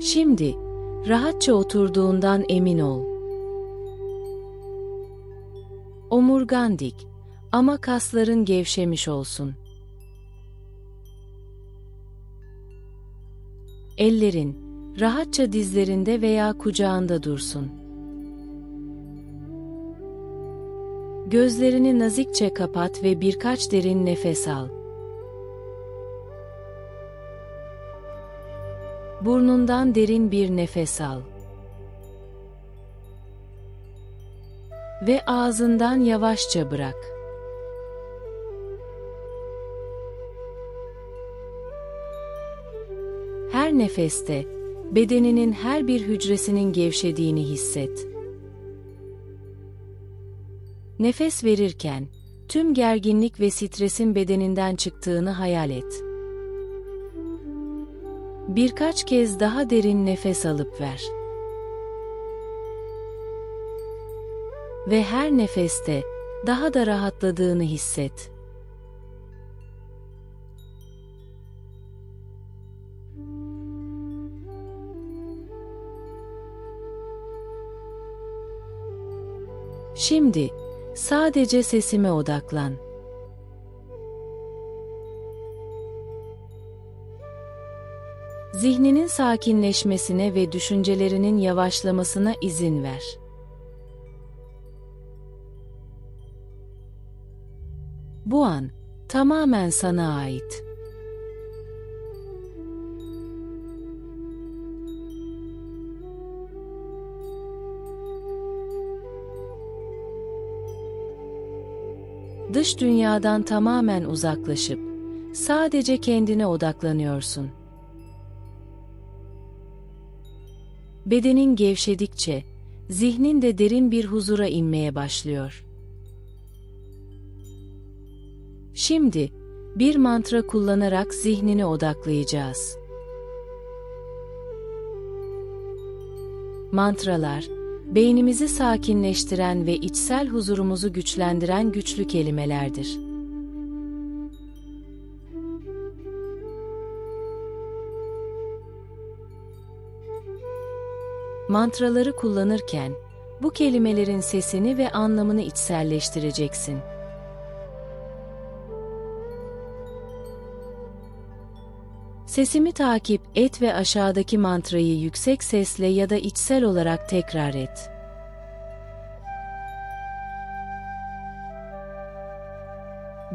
Şimdi, rahatça oturduğundan emin ol. Omurgan dik ama kasların gevşemiş olsun. Ellerin rahatça dizlerinde veya kucağında dursun. Gözlerini nazikçe kapat ve birkaç derin nefes al. Burnundan derin bir nefes al. Ve ağzından yavaşça bırak. Her nefeste bedeninin her bir hücresinin gevşediğini hisset. Nefes verirken tüm gerginlik ve stresin bedeninden çıktığını hayal et. Birkaç kez daha derin nefes alıp ver. Ve her nefeste daha da rahatladığını hisset. Şimdi sadece sesime odaklan. Zihninin sakinleşmesine ve düşüncelerinin yavaşlamasına izin ver. Bu an tamamen sana ait. Dış dünyadan tamamen uzaklaşıp sadece kendine odaklanıyorsun. Bedenin gevşedikçe zihnin de derin bir huzura inmeye başlıyor. Şimdi bir mantra kullanarak zihnini odaklayacağız. Mantralar, beynimizi sakinleştiren ve içsel huzurumuzu güçlendiren güçlü kelimelerdir. Mantraları kullanırken bu kelimelerin sesini ve anlamını içselleştireceksin. Sesimi takip et ve aşağıdaki mantrayı yüksek sesle ya da içsel olarak tekrar et.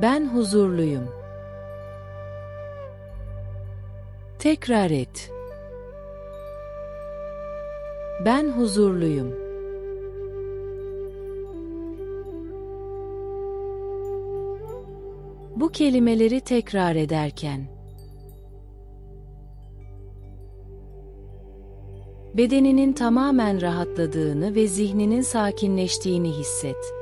Ben huzurluyum. Tekrar et. Ben huzurluyum. Bu kelimeleri tekrar ederken bedeninin tamamen rahatladığını ve zihninin sakinleştiğini hisset.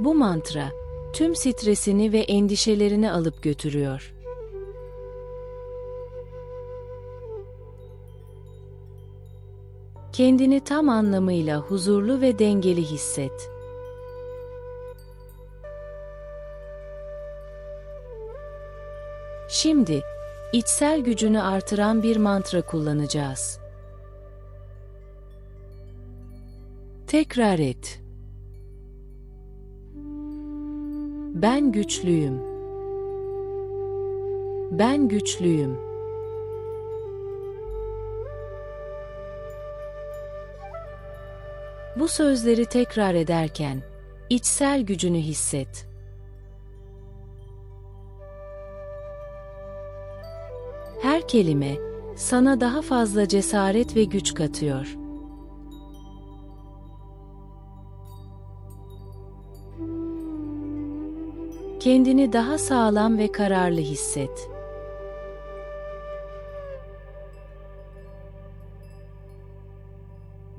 Bu mantra tüm stresini ve endişelerini alıp götürüyor. Kendini tam anlamıyla huzurlu ve dengeli hisset. Şimdi içsel gücünü artıran bir mantra kullanacağız. Tekrar et. Ben güçlüyüm. Ben güçlüyüm. Bu sözleri tekrar ederken içsel gücünü hisset. Her kelime sana daha fazla cesaret ve güç katıyor. Kendini daha sağlam ve kararlı hisset.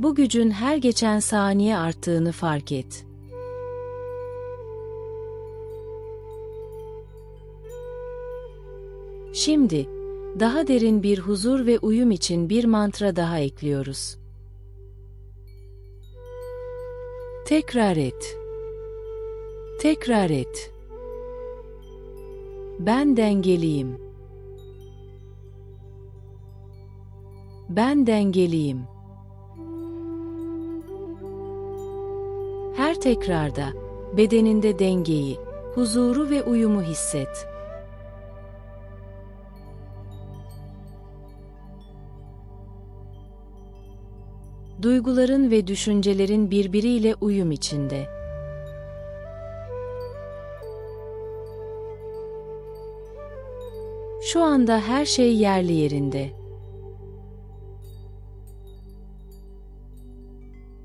Bu gücün her geçen saniye arttığını fark et. Şimdi, daha derin bir huzur ve uyum için bir mantra daha ekliyoruz. Tekrar et. Tekrar et. Ben dengeliyim. Ben dengeliyim. Tekrarda bedeninde dengeyi, huzuru ve uyumu hisset. Duyguların ve düşüncelerin birbiriyle uyum içinde. Şu anda her şey yerli yerinde.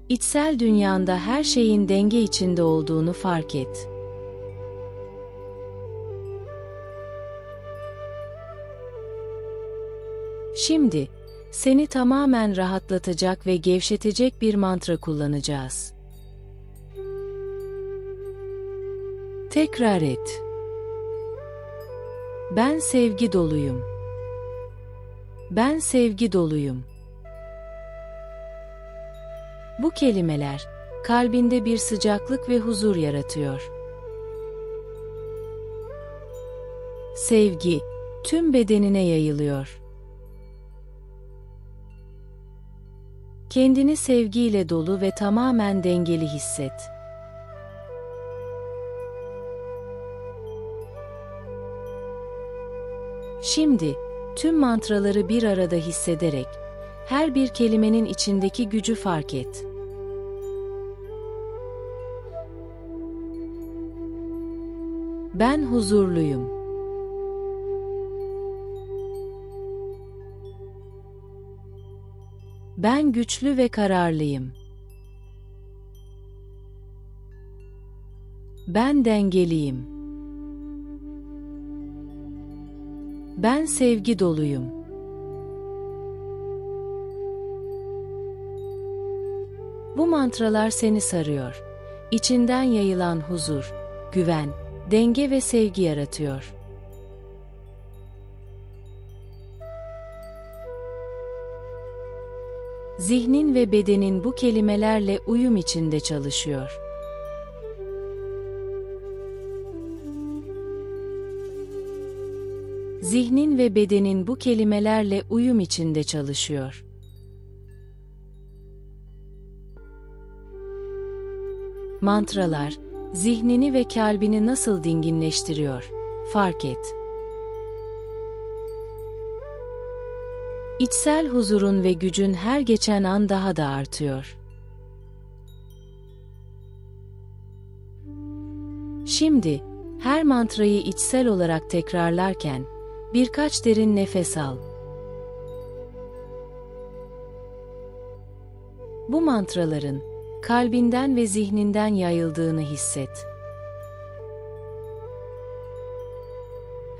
İçsel dünyanda her şeyin denge içinde olduğunu fark et. Şimdi seni tamamen rahatlatacak ve gevşetecek bir mantra kullanacağız. Tekrar et. Ben sevgi doluyum. Ben sevgi doluyum. Bu kelimeler kalbinde bir sıcaklık ve huzur yaratıyor. Sevgi tüm bedenine yayılıyor. Kendini sevgiyle dolu ve tamamen dengeli hisset. Şimdi tüm mantraları bir arada hissederek her bir kelimenin içindeki gücü fark et. Ben huzurluyum. Ben güçlü ve kararlıyım. Ben dengeliyim. Ben sevgi doluyum. Mantralar seni sarıyor. İçinden yayılan huzur, güven, denge ve sevgi yaratıyor. Zihnin ve bedenin bu kelimelerle uyum içinde çalışıyor. Zihnin ve bedenin bu kelimelerle uyum içinde çalışıyor. Mantralar, zihnini ve kalbini nasıl dinginleştiriyor? Fark et. İçsel huzurun ve gücün her geçen an daha da artıyor. Şimdi, her mantrayı içsel olarak tekrarlarken, birkaç derin nefes al. Bu mantraların, kalbinden ve zihninden yayıldığını hisset.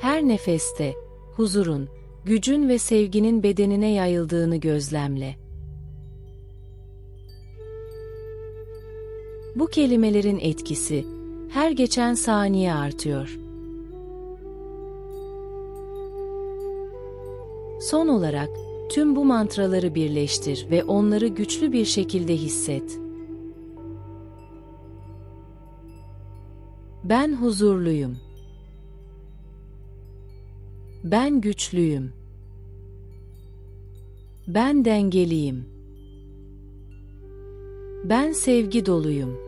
Her nefeste huzurun, gücün ve sevginin bedenine yayıldığını gözlemle. Bu kelimelerin etkisi her geçen saniye artıyor. Son olarak tüm bu mantraları birleştir ve onları güçlü bir şekilde hisset. Ben huzurluyum. Ben güçlüyüm. Ben dengeliyim. Ben sevgi doluyum.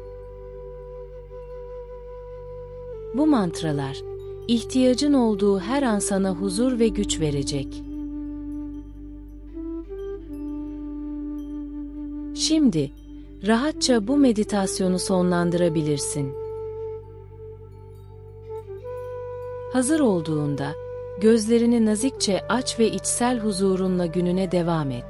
Bu mantralar, ihtiyacın olduğu her an sana huzur ve güç verecek. Şimdi, rahatça bu meditasyonu sonlandırabilirsin. Hazır olduğunda, gözlerini nazikçe aç ve içsel huzurunla gününe devam et.